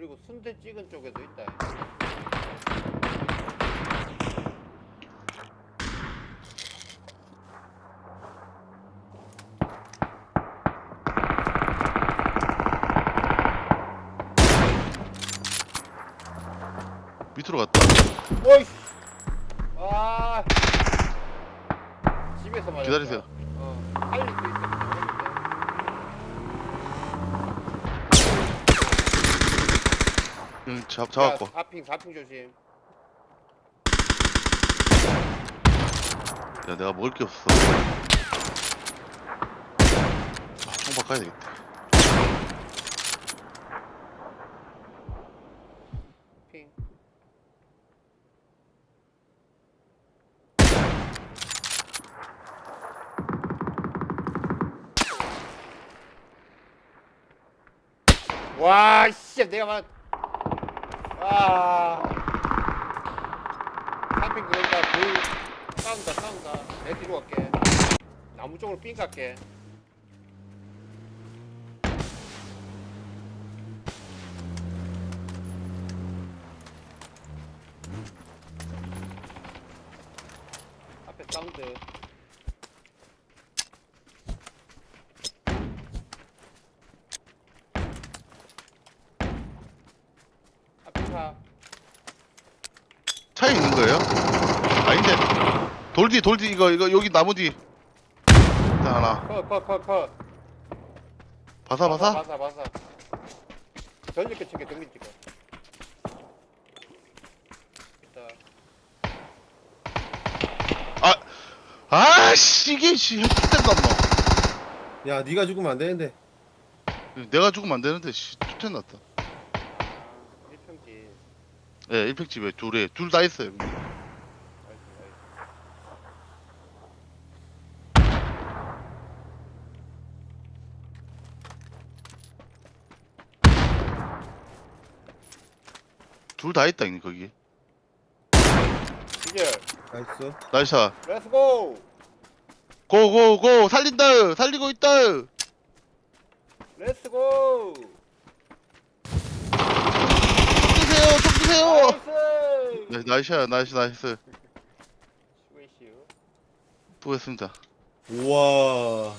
그리고 순대 찍은 쪽에도 있다. 밑으로 갔다. 어이씨. 아. 집에서 맞았다. 기다리세요. 어. 살릴 응, 잡, 잡았고. 야, 사핑 사핑 조심. 야, 내가 먹을 게 없어. 아, 총 바꿔야 되겠다. 핑. 와, 씨, 내가 막, 아, 한핑 그런다, 불 싸운다, 싸운다. 내 뒤로 갈게. 나무 쪽으로 삥 갈게. 앞에 사운드. 차. 차에 있는 거예요? 아닌데. 돌뒤, 돌뒤, 이거, 이거, 여기 나무 뒤. 일단 하나. 컷, 컷, 컷, 컷. 바사, 바사? 바사, 바사. 전력계 치게 등기 찍어. 일단. 아, 씨, 이게, 씨, het된다 야, 네가 죽으면 안 되는데. 뭐. 내가 죽으면 안 되는데, 씨, 투텐 났다. 아, 1평지. 예, 네, 1팩집에 둘에, 둘 다 있어요. 나이스, 나이스. 둘다 있다, 이니, 거기. 기절. 나이스. 나이샤. 렛츠고! 고, 고, 고! 살린다! 살리고 있다! 렛츠고! 총 드세요! 총 드세요! 나이스! 네, 나이샤, 나이스, 나이스. 수고했슈. 수고했습니다. 우와.